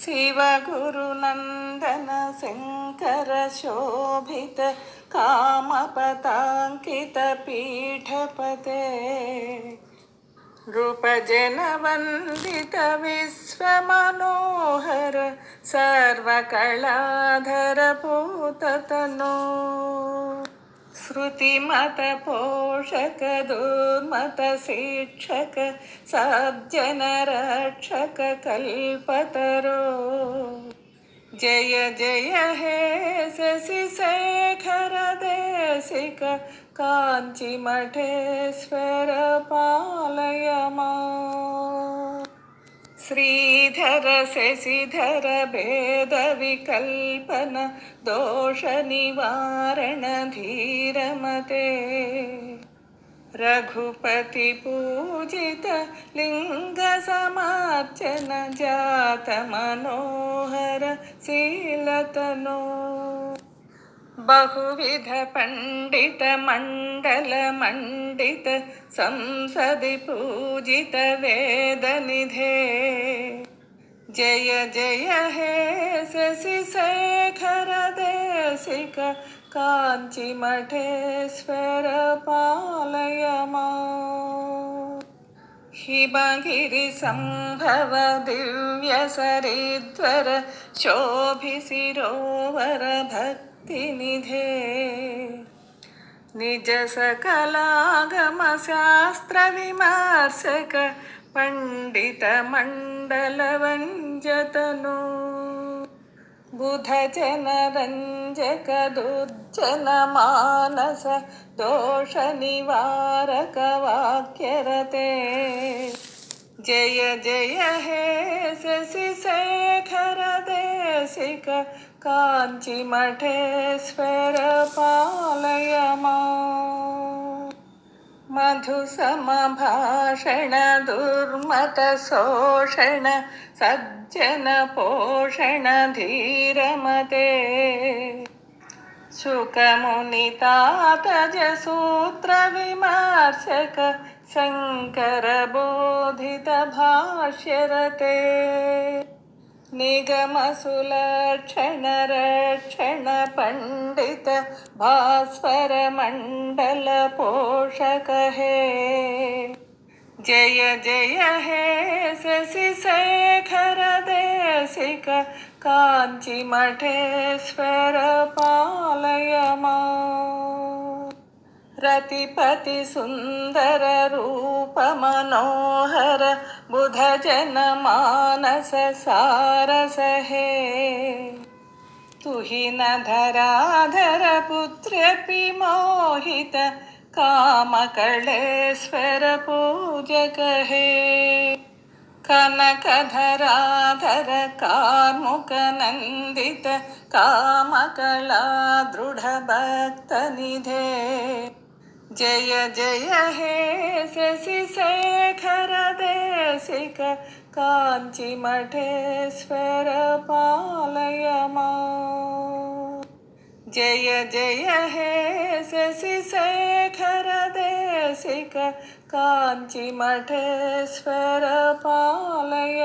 शिवगुरुनन्दन शङ्करशोभित कामपताङ्कितपीठपते नृपजनवन्दित विश्वमनोहर सर्वकलाधर पूततनो श्रुतिमतपोषक दुर्मतशिक्षक सज्जनरक्षक कल्पतरो। जय जय हे शशिशेखर देशिक काञ्चिमठेश्वर पालय मा। श्रीधर शशिधर भेदविकल्पन दोषनिवारणधीरमते रघुपतिपूजितलिङ्गसमाचनजातमनोहर शीलतनो। बहुविध पंडित मंडल मंडित, संसदि पूजित वेद निधे। जय जय हे शशि शेखर देशिक कांची मठेश्वर पालय मा। हिमगिरिसम्भव दिव्यसरिद्वर शोभिशिरोवर निज सकलागमशास्त्रविमर्शक पण्डितमण्डलवञ्जतनु बुधजनरञ्जक दुर्जनमानस दोषनिवारक वाक्यरते जय जय हे शशिशेखर देशिक काञ्चिमठेश्वर पालय मा मधुसमभाषण दुर्मतशोषण सज्जनपोषण धीरमते। शुकमुनितातजसूत्रविमर्शक शङ्करबोधितभाष्यरते निगमसुलक्षण रक्षण पंडित भास्वर मंडल पोषक हे जय जय हे मठेश्वर मा रतिपति सुन्दर रूप मनोहर बुध जन मानस सारस हे तुहिन धराधर पुत्रपि मोहित कामकळेश्वर पूजक हे कनकधराधर कार्मुकनन्दित कामकला दृढभक्तनिधे जय जय हे शशिशेखर देशिक काञ्चिमठेश्वर पालय मा जय जय हे शशिशेखर देशिक काञ्चिमठेश्वर पालय